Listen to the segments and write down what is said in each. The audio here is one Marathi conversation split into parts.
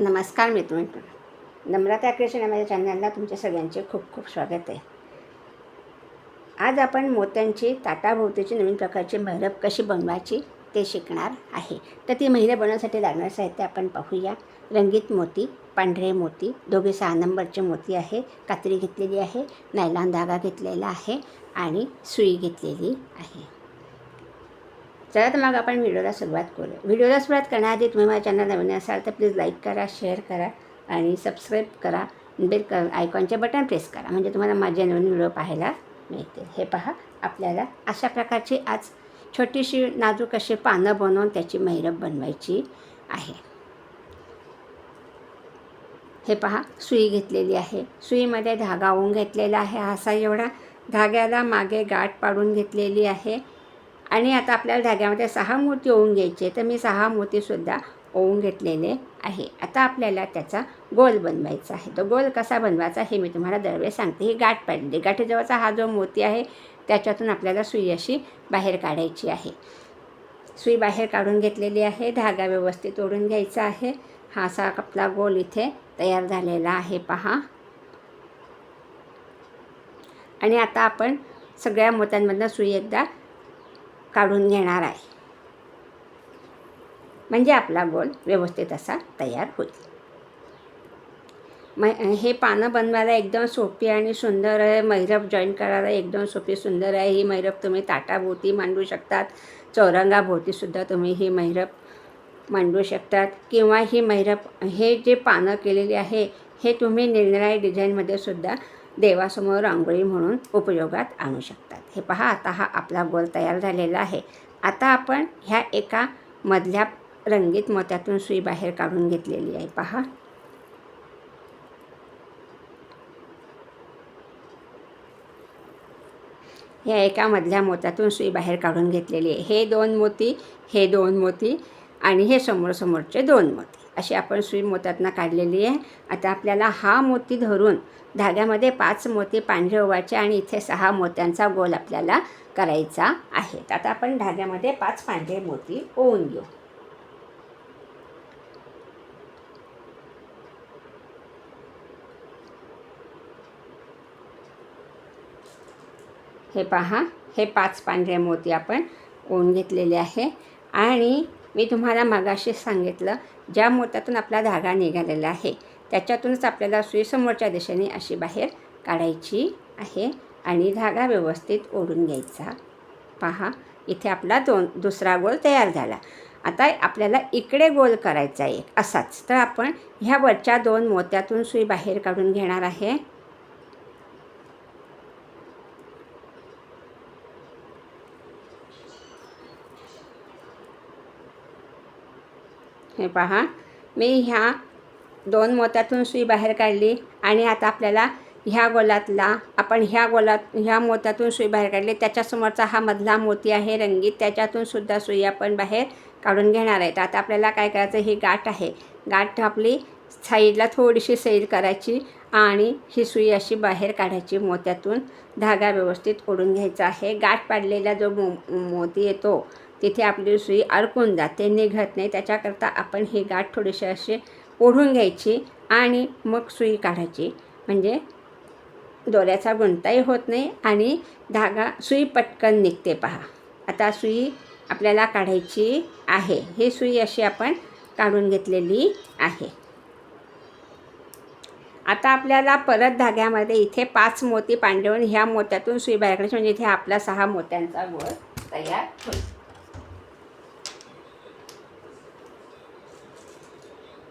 नमस्कार मित्र नम्रता क्रिएशन या माझ्या चॅनलला तुमच्या सगळ्यांचे खूप खूप स्वागत आहे. आज आपण मोत्यांची ताटाभोवतीची नवीन प्रकारची मैरप कशी बनवायची ते शिकणार आहे. तर ती मैरप बनवण्यासाठी लागणारं साहित्य आपण पाहूया. रंगीत मोती पांढरे मोती दोघे सहा नंबरचे मोती आहे कात्री घेतलेली आहे नायलॉन धागा घेतलेला आहे आणि सुई घेतलेली आहे. चला तर मग आपण व्हिडिओला सुरुवात करूया. व्हिडिओला सुरुवात करण्याआधी तुम्ही माझ्या चॅनल नवीन असाल तर प्लीज लाईक करा शेअर करा आणि सबस्क्राईब करा. बेल क आयकॉनचे बटन प्रेस करा. म्हणजे तुम्हाला माझे नवीन व्हिडिओ पाहायला मिळतील. हे पहा आपल्याला अशा प्रकारची आज छोटीशी नाजूक अशी पानं बनवून त्याची मैरप बनवायची आहे. हे पहा सुई घेतलेली आहे. सुईमध्ये धागा ओवून घेतलेला आहे. असा एवढा धाग्याला मागे गाठ पाडून घेतलेली आहे. आणि आता आपल्याला धाग्यामध्ये सहा मोती ओवून घ्यायचे तर मी सहा मोतीसुद्धा ओवून घेतलेले आहे. आता आपल्याला त्याचा गोल बनवायचा आहे. तो गोल कसा बनवायचा हे मी तुम्हाला दरवेळेस सांगते. ही गाठ पाडली. गाठीजवळचा हा जो मोती आहे त्याच्यातून आपल्याला सुई अशी बाहेर काढायची आहे. सुई बाहेर काढून घेतलेली आहे. धागा व्यवस्थित ओढून घ्यायचा आहे. हा असा आपला गोल इथे तयार झालेला आहे. पहा. आणि आता आपण सगळ्या मोत्यांमधनं सुई एकदा काढून घेणार आहे. म्हणजे आपला गोल व्यवस्थित असा तयार होईल. मै हे पानं बनवायला एकदम सोपी आणि सुंदर आहे. मैरप जॉईन करायला एकदम सोपी सुंदर आहे. ही मैरप तुम्ही ताटाभोवती मांडू शकतात. चौरंगाभोवतीसुद्धा तुम्ही ही मैरप मांडू शकतात. किंवा ही मैरप हे जे पानं केलेली आहे हे तुम्ही निरनिराळ्या डिझाईनमध्ये सुद्धा देवासमोर रांगोळी म्हणून उपयोगात आणू शकतात. हे पहा आता हा आपला गोल तयार झालेला आहे. आता आपण ह्या एका मधल्या रंगीत मोत्यातून सुई बाहेर काढून घेतलेली आहे. पहा. ह्या एका मधल्या मोत्यातून सुई बाहेर काढून घेतलेली आहे. हे दोन मोती हे दोन मोती आणि हे समोरसमोरचे दोन मोती. अशी आपण सुई मोत्यातनं काढलेली आहे. आता आपल्याला हा मोती धरून धाग्यामध्ये पाच मोती पांढरे ओवायचे आणि इथे सहा मोत्यांचा गोल आपल्याला करायचा आहे. आता आपण धाग्यामध्ये पाच पांढरे मोती ओवून घेऊ. हे पहा हे पाच पांढरे मोती आपण ओवून घेतलेले आहे. आणि मी तुम्हाला मगाशी सांगितलं ज्या मोत्यातून आपला धागा निघालेला आहे त्याच्यातूनच आपल्याला सुई समोरच्या दिशेने अशी बाहेर काढायची आहे आणि धागा व्यवस्थित ओढून घ्यायचा. पहा इथे आपला दोन दुसरा गोल तयार झाला. आता आपल्याला इकडे गोल करायचा आहे एक असाच. तर आपण ह्या वरच्या दोन मोत्यातून सुई बाहेर काढून घेणार आहे. हे पहा. मी ह्या दोन मोत्यातून सुई बाहेर काढली आणि आता आपल्याला ह्या गोलातला आपण ह्या गोलात ह्या मोत्यातून सुई बाहेर काढली. त्याच्यासमोरचा हा मधला मोती आहे रंगीत. त्याच्यातून सुद्धा सुई आपण बाहेर काढून घेणार आहेत. आता आपल्याला काय करायचं ही गाठ आहे. गाठ आपली साईडला थोडीशी सैल करायची आणि ही सुई अशी बाहेर काढायची. मोत्यातून धागा व्यवस्थित ओढून घ्यायचा आहे. गाठ पाडलेला जो मो मोती येतो तिथे आपली सुई अडकून जाते निघत नाही. त्याच्याकरता आपण ही गाठ थोडीशी अशी ओढून घ्यायची आणि मग सुई काढायची. म्हणजे दोऱ्याचा गुंताही होत नाही आणि धागा सुई पटकन निघते पहा. आता सुई आपल्याला काढायची आहे. ही सुई अशी आपण काढून घेतलेली आहे. आता आपल्याला परत धाग्यामध्ये इथे पाच मोती पांढरवून ह्या मोत्यातून सुई बाहेर काढायची. म्हणजे इथे आपला सहा मोत्यांचा गोळ तयार होईल.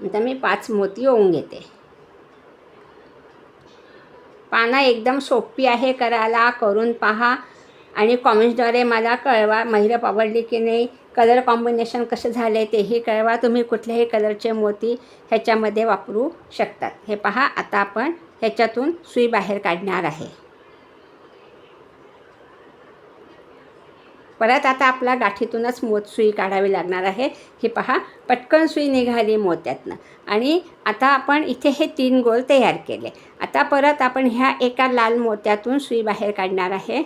आता मी पाच मोती ओवून घेते. पानं एकदम सोपी आहे करायला करून पहा आणि कॉमेंट्सद्वारे मला कळवा महिरप आवडली की नाही कलर कॉम्बिनेशन कसं झाले तेही कळवा तुम्ही कुठल्याही कलरचे मोती ह्याच्यामध्ये वापरू शकतात. हे पहा आता आपण ह्याच्यातून सुई बाहेर काढणार आहे. परत आता आपला गाठीतूनच मोत सुई काढावी लागणार आहे. हे पहा पटकन सुई निघाली मोत्यातनं. आणि आता आपण इथे हे तीन गोल तयार केले. आता परत आपण ह्या एका लाल मोत्यातून सुई बाहेर काढणार आहे.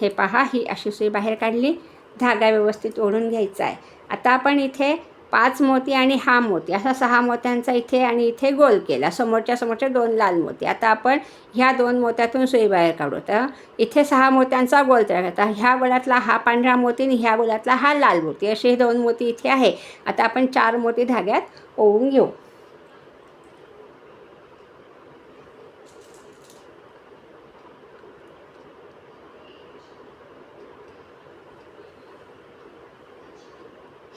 हे पहा ही अशी सुई बाहेर काढली. धागा व्यवस्थित ओढून घ्यायचा आहे. आता आपण इथे पाच मोती आणि हा मोती. असा सहा मोत्यांचा इथे आणि इथे गोल केला. समोरच्या समोरचे दोन लाल मोती. आता आपण ह्या दोन मोत्यातून सुई बाहेर काढू. तर इथे सहा मोत्यांचा गोल तयार करता. ह्या गोळ्यातला हा पांढरा मोती आणि ह्या गोळ्यातला हा लाल मोती. असे दोन मोती इथे आहे. आता आपण चार मोती धाग्यात ओवून घेऊ.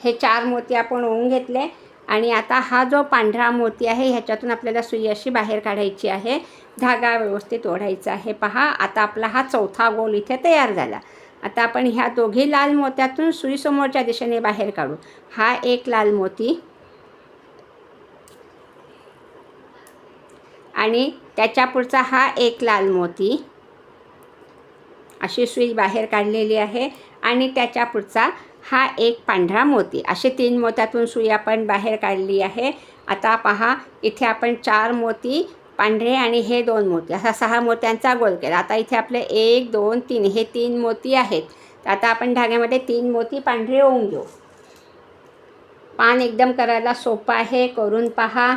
हे चार मोती आपण ओवून घेतले. आणि आता हा जो पांढरा मोती आहे ह्याच्यातून आपल्याला सुई अशी बाहेर काढायची आहे. धागा व्यवस्थित ओढायचा आहे. पहा आता आपला हा चौथा गोल इथे तयार झाला. आता आपण ह्या दोघी लाल मोत्यातून सुई समोरच्या दिशेने बाहेर काढू. हा एक लाल मोती. आणि त्याच्या पुढचा हा एक लाल मोती. अशी सुई बाहेर काढलेली आहे आणि त्याच्या पुढचा हा एक पांढरा मोती. असे तीन मोत्यातून सुई आपण बाहेर काढली आहे. आता पहा इथे आपण चार मोती पांढरे आणि हे दोन मोती. असा सहा मोत्यांचा गोल केला. आता इथे आपले एक दोन तीन हे तीन मोती आहेत. तर आता आपण धाग्यामध्ये तीन मोती पांढरे होऊन घेऊ. पान एकदम करायला सोपं आहे. करून पहा.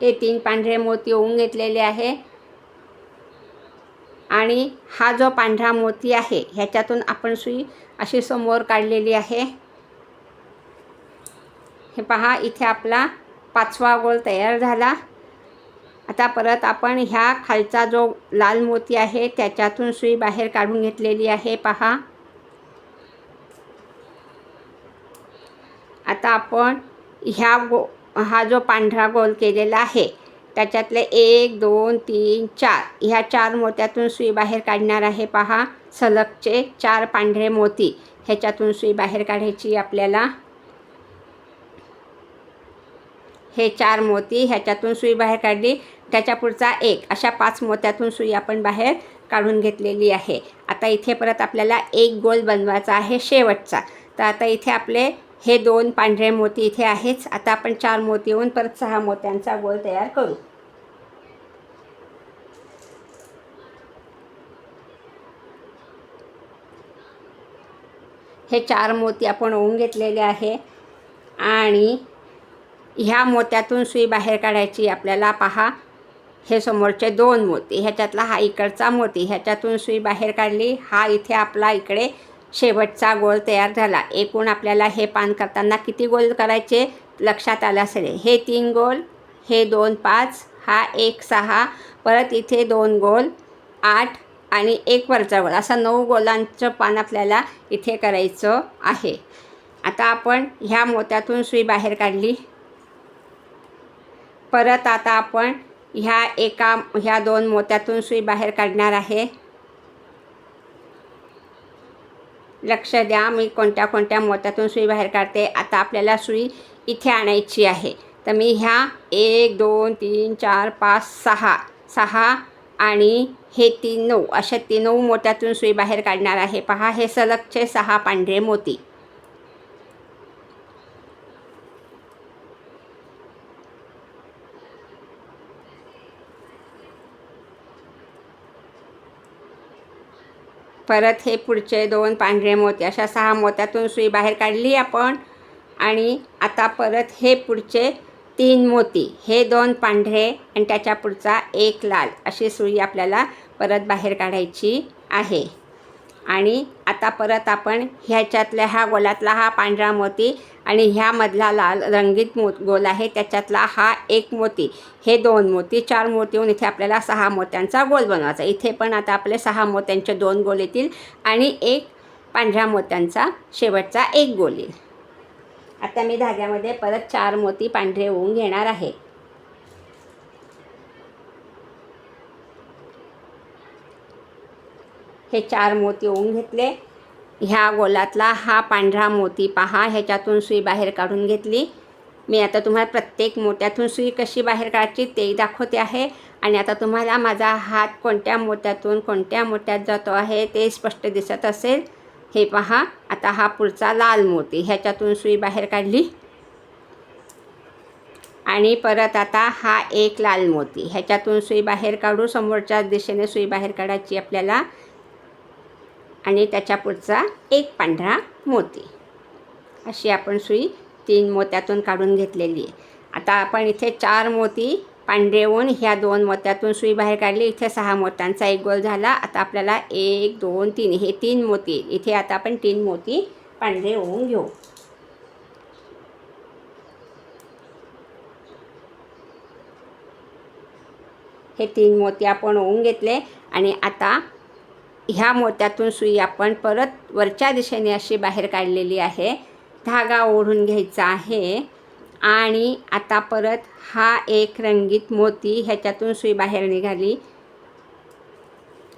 हे तीन पांढरे मोती होऊन घेतलेले आहे. आणि हा जो पांढरा मोती आहे ह्याच्यातून आपण सुई अशी समोर काढलेली आहे. हे पहा इथे आपला पाचवा गोल तयार झाला. आता परत आपण ह्या खालचा जो लाल मोती आहे त्याच्यातून सुई बाहेर काढून घेतलेली आहे पहा. आता आपण ह्या गो हा जो पांढरा गोल केलेला आहे त्याच्यातले एक दोन तीन चार. ह्या चार मोत्यातून सुई बाहेर काढणार आहे पहा. सलगचे चार पांढरे मोती. ह्याच्यातून सुई बाहेर काढायची आपल्याला. हे चार मोती ह्याच्यातून सुई बाहेर काढली. त्याच्या पुढचा एक. अशा पाच मोत्यातून सुई आपण बाहेर काढून घेतलेली आहे. आता इथे परत आपल्याला एक गोल बनवायचा आहे शेवटचा. तर आता इथे आपले हे दोन पांढरे मोती इथे आहेच. आता आपण चार मोती येऊन परत सहा मोत्यांचा गोल तयार करू. हे चार मोती आपण ओवून घेतलेले आहे. आणि ह्या मोत्यातून सुई बाहेर काढायची आपल्याला पहा. हे समोरचे दोन मोती ह्याच्यातला हा इकडचा मोती ह्याच्यातून सुई बाहेर काढली. हा इथे आपला इकडे शेवटचा गोल तयार झाला. एकूण आपल्याला हे पान करताना किती गोल करायचे? लक्षात आलं असेल. हे तीन गोल हे दोन पाच हा एक सहा परत इथे दोन गोल आठ आणि एक वरचा असा असं नऊ गोलांचं पान आपल्याला इथे करायचं आहे. आता आपण ह्या मोत्यातून सुई बाहेर काढली. परत आता आपण ह्या एका ह्या दोन मोत्यातून सुई बाहेर काढणार आहे. लक्ष द्या मी कोणत्या कोणत्या मोत्यातून सुई बाहेर काढते आता आपल्याला सुई इथे आणायची आहे. तर मी ह्या एक दोन तीन चार पाच सहा सहा आणि हे तीन नऊ अशा तीन नऊ मोत्यातून सुई बाहेर काढणार आहे. पहा हे सलगचे सहा पांढरे मोती. परत हे पुढचे दोन पांढरे मोती अशा सहा मोत्यातून सुई बाहेर काढली आपण. आणि आता परत हे पुढचे तीन मोती हे दोन पांढरे आणि त्याच्या पुढचा एक लाल अशी सुई आपल्याला परत बाहेर काढायची आहे. आणि आता परत आपण ह्याच्यातल्या ह्या गोलातला हा पांढरा मोती आणि ह्यामधला लाल रंगीत मो गोल आहे त्याच्यातला हा एक मोती. हे दोन मोती चार मोती होऊन इथे आपल्याला सहा मोत्यांचा गोल बनवायचा. इथे पण आता आपले सहा मोत्यांचे दोन गोल येतील आणि एक पांढऱ्या मोत्यांचा शेवटचा एक गोल येईल. आता मी धाग्यामध्ये परत चार मोती पांढरे होऊन घेणार आहे. हे चार मोती होऊन घेतले. ह्या गोलातला हा पांढरा मोती पहा ह्याच्यातून सुई बाहेर काढून घेतली. मी आता तुम्हाला प्रत्येक मोत्यातून सुई कशी बाहेर काढायची तेही दाखवते आहे. आणि आता तुम्हाला माझा हात कोणत्या मोत्यातून कोणत्या मोत्यात जातो आहे ते स्पष्ट दिसत असेल. हे पहा आता हा पुढचा लाल मोती. ह्याच्यातून सुई बाहेर काढली. आणि परत आता हा एक लाल मोती. ह्याच्यातून सुई बाहेर काढू. समोरच्या दिशेने सुई बाहेर काढायची आपल्याला. आणि त्याच्या पुढचा एक पांढरा मोती. अशी आपण सुई तीन मोत्यातून काढून घेतलेली आहे. आता आपण इथे चार मोती पांढरे ह्या दोन मोत्यातून सुई बाहेर काढली. इथे सहा मोत्यांचा एक गोल झाला. आता आपल्याला एक दोन तीन हे तीन मोती. इथे आता आपण तीन मोती पांढरे ओवून घेऊ. हे तीन मोती आपण ओवून घेतले आणि आता ह्या मोत्यातून सुई आपण परत वरच्या दिशेने अशी बाहेर काढलेली आहे. धागा ओढून घ्यायचा आहे. आणि आता परत हा एक रंगीत मोती ह्याच्यातून सुई बाहेर निघाली.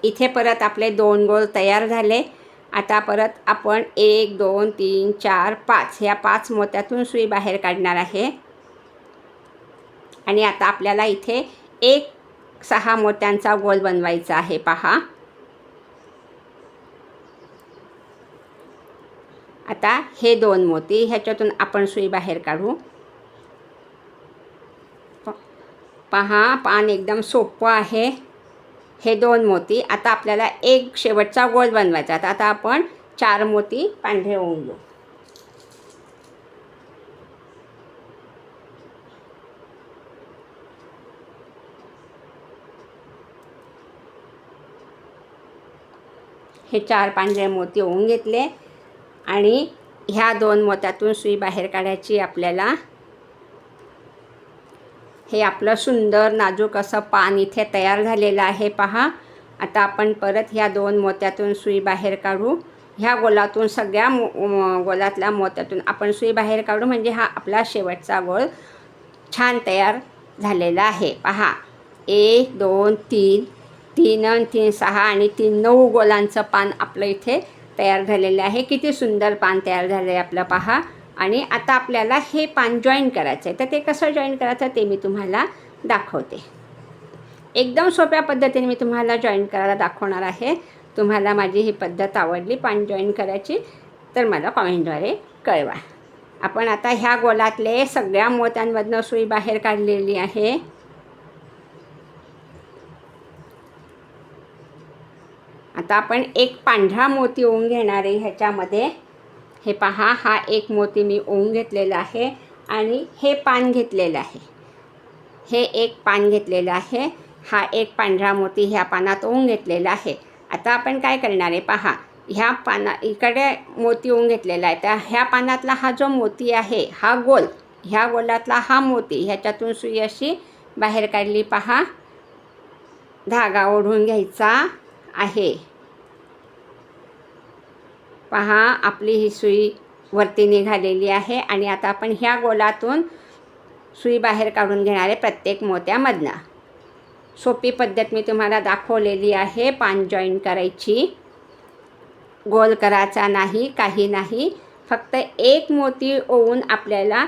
इथे परत आपले दोन गोल तयार झाले. आता परत आपण एक दोन तीन चार पाच ह्या पाच मोत्यातून सुई बाहेर काढणार आहे. आणि आता आपल्याला इथे एक सहा मोत्यांचा गोल बनवायचा आहे. पहा. आता हे दोन मोती ह्याच्यातून आपण सुई बाहेर काढू. पहा पान एकदम सोपं आहे. हे दोन मोती. आता आपल्याला एक शेवटचा गोल बनवायचा आता आपण चार मोती पांढरे होऊन घेऊ. हे चार पांढरे मोती होऊन घेतले. आणि ह्या दोन मोत्यातून सुई बाहेर काढायची आपल्याला हे आपलं सुंदर नाजूक असं पान इथे तयार झालेलं आहे पहा. आता आपण परत ह्या दोन मोत्यातून सुई बाहेर काढू. ह्या गोलातून सगळ्या मो गोलातल्या मोत्यातून आपण सुई बाहेर काढू म्हणजे हा आपला शेवटचा गोल छान तयार झालेला आहे. पहा. एक दोन तीन. तीन तीन सहा आणि तीन नऊ गोलांचं पान आपलं इथे तयार झालेलं आहे. किती सुंदर पान तयार झालं आहे आपलं पहा. आणि आता आपल्याला हे पान जॉईन करायचं आहे तर ते कसं जॉईन करायचं ते मी तुम्हाला दाखवते. एकदम सोप्या पद्धतीने मी तुम्हाला जॉईन करायला दाखवणार आहे. तुम्हाला माझी ही पद्धत आवडली पान जॉईन करायची तर मला कॉमेंटद्वारे कळवा. आपण आता ह्या गोलातले सगळ्या मोत्यांमधनं सुई बाहेर काढलेली आहे. आता आपण एक पांढरा मोती होऊन घेणार आहे ह्याच्यामध्ये. हे पहा हा एक मोती मी ओवून घेतलेला आहे आणि हे पान घेतलेलं आहे. हे एक पान घेतलेलं आहे. हा एक पांढरा मोती ह्या पानात ओवून घेतलेला आहे. आता आपण काय करणार आहे पहा ह्या पाना इकडे मोती ओवून घेतलेला आहे. तर ह्या पानातला हा जो मोती आहे हा गोल ह्या गोलातला हा मोती ह्याच्यातून सुई अशी बाहेर काढली पहा. धागा ओढून घ्यायचा आहे. पहा आपली ही सुई वरती निघालेली आहे आणि आता आपण ह्या गोलातून सुई बाहेर काढून घेणार आहे प्रत्येक मोत्यामधनं सोपी पद्धत मी तुम्हाला दाखवलेली आहे पान जॉईन करायची. गोल करायचा नाही काही नाही. फक्त एक मोती ओवून आपल्याला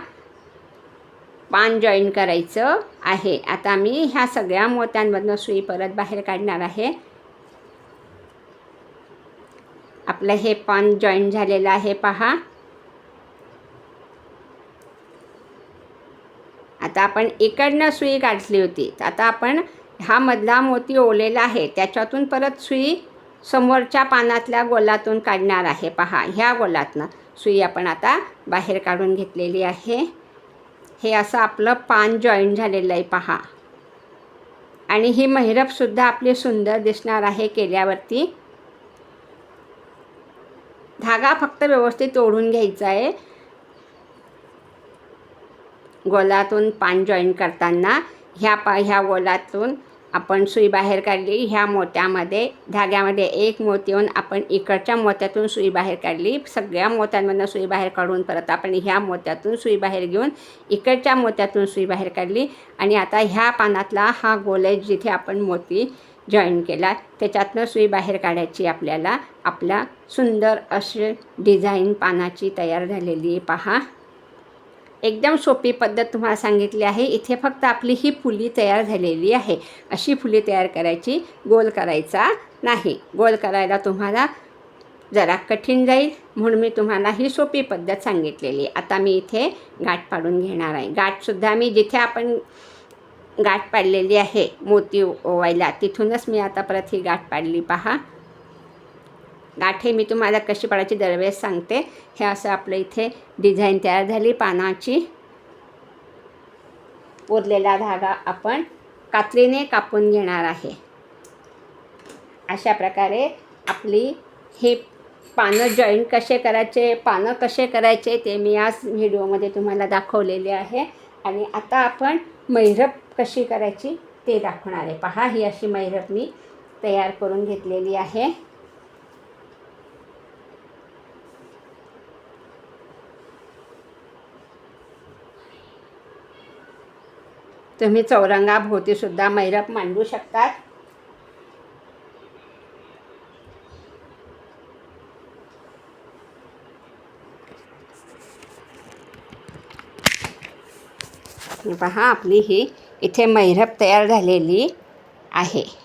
पान जॉईन करायचं आहे. आता मी ह्या सगळ्या मोत्यांमधनं सुई परत बाहेर काढणार आहे. आपलं हे पान जॉईन झालेलं आहे पहा. आता आपण इकडनं सुई काढली होती. आता आपण हा मधला मोती ओलेला आहे. त्याच्यातून परत सुई समोरच्या पानातल्या गोलातून काढणार आहे. पहा ह्या गोलातनं सुई आपण आता बाहेर काढून घेतलेली आहे. हे असं आपलं पान जॉईन झालेलं आहे पहा. आणि ही महिरपसुद्धा आपली सुंदर दिसणार आहे केल्यावरती. धागा फक्त व्यवस्थित ओढून घ्यायचा आहे. गोलातून पान जॉईन करताना ह्या पा ह्या गोलातून आपण सुई बाहेर काढली ह्या मोत्यामध्ये धाग्यामध्ये एक मोती येऊन आपण इकडच्या मोत्यातून सुई बाहेर काढली. सगळ्या मोत्यांमधनं सुई बाहेर काढून परत आपण ह्या मोत्यातून सुई बाहेर घेऊन इकडच्या मोत्यातून सुई बाहेर काढली. आणि आता ह्या पानातला हा गोल आहे जिथे आपण मोती जॉईन केला त्याच्यातनं सुई बाहेर काढायची आपल्याला. आपला सुंदर असे डिझाईन पानाची तयार झालेली आहे. पहा. एकदम सोपी पद्धत तुम्हाला सांगितली आहे. इथे फक्त आपली ही फुली तयार झालेली आहे. अशी फुली तयार करायची गोल करायचा नाही. गोल करायला तुम्हाला जरा कठीण जाईल. म्हणून मी तुम्हाला ही सोपी पद्धत सांगितलेली. आता मी इथे गाठ पाडून घेणार आहे. गाठसुद्धा मी जिथे आपण गाठ पाडलेली आहे. मोती ओवायला. तिथूनच मी आता परत ही गाठ पाडली. पहा. गाठे मी तुम्हाला कशी पाडायची दरवेळेस सांगते. हे असं आपलं इथे डिझाईन तयार झाली. पानाची उरलेला धागा आपण कात्रीने कापून घेणार आहे. अशा प्रकारे आपली हे पानं जॉईन कसे करायचे पानं कसे करायचे ते मी आज व्हिडिओमध्ये तुम्हाला दाखवलेले आहे. आणि आता आपण मैरप कशी करायची ते दाखवणार आहे. पहा ही अशी मैरप मी तयार करून घेतलेली आहे. तुम्ही चौरंगाभोवतीसुद्धा मैरप मांडू शकतात. पहा आपली ही इथे मैरप तयार झालेली आहे.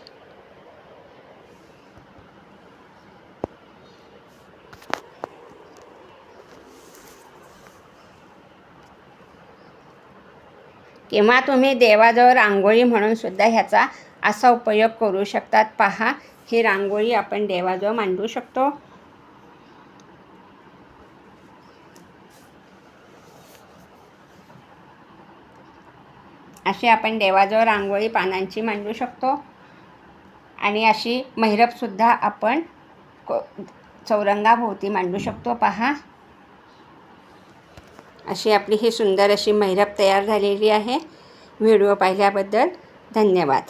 किंवा तुम्ही देवाजवळ रांगोळी म्हणून सुद्धा ह्याचा असा उपयोग करू शकतात पहा. ही रांगोळी आपण देवाजवळ मांडू शकतो. अशी आपण देवाजवळ रांगोळी पानांची मांडू शकतो. आणि अशी मैरपसुद्धा आपण को चौरंगाभोवती मांडू शकतो. पहा. अशी आपली ही सुंदर अशी मैरप तयार झालेली आहे. व्हिडिओ पाहिल्याबद्दल धन्यवाद.